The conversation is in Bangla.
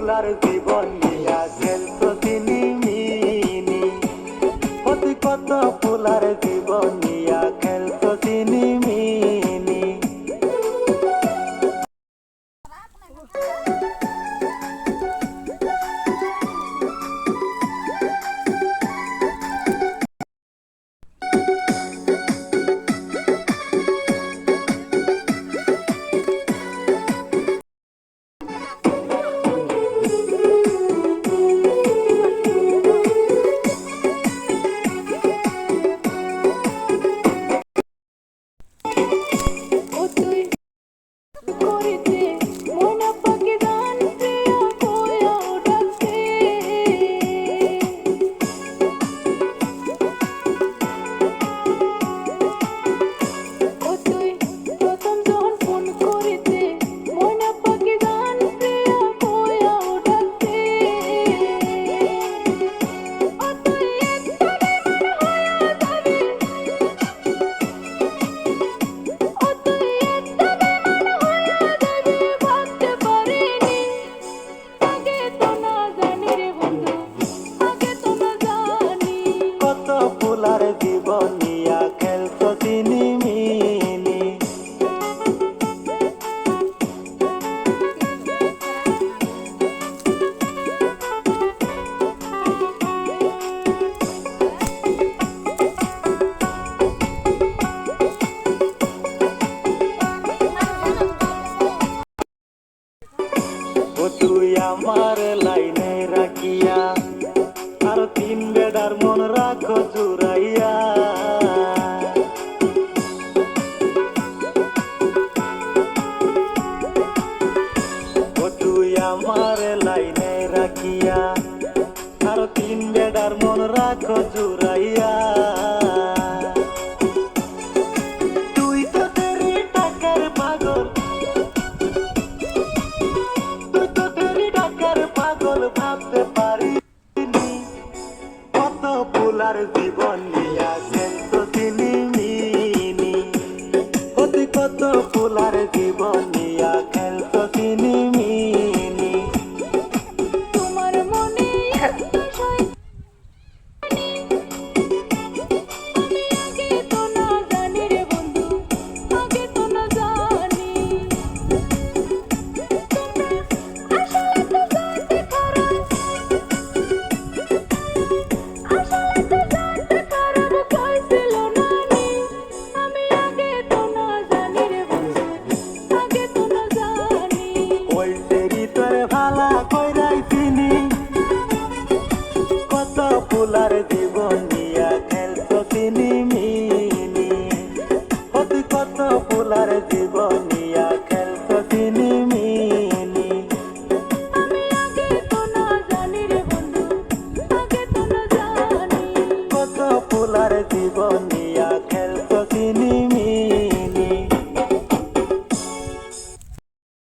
পোলার জীবন নিয়া জেল ও তুই আমার লাইনে রাখিয়া, আর তিন বেডার মন রাখো জুড়াইয়া। ও তুই আমার লাইনে রাখিয়া, আর তিন বেডার মন রাখো জুড়াইয়া। celular es mi bonilla. Sí. ফুলার জীবন নিয়া খেলত তিনি মিনি। অতি কত ফুলার জীবন নিয়া খেলত তিনি মিনি। কত ফুলার জীবন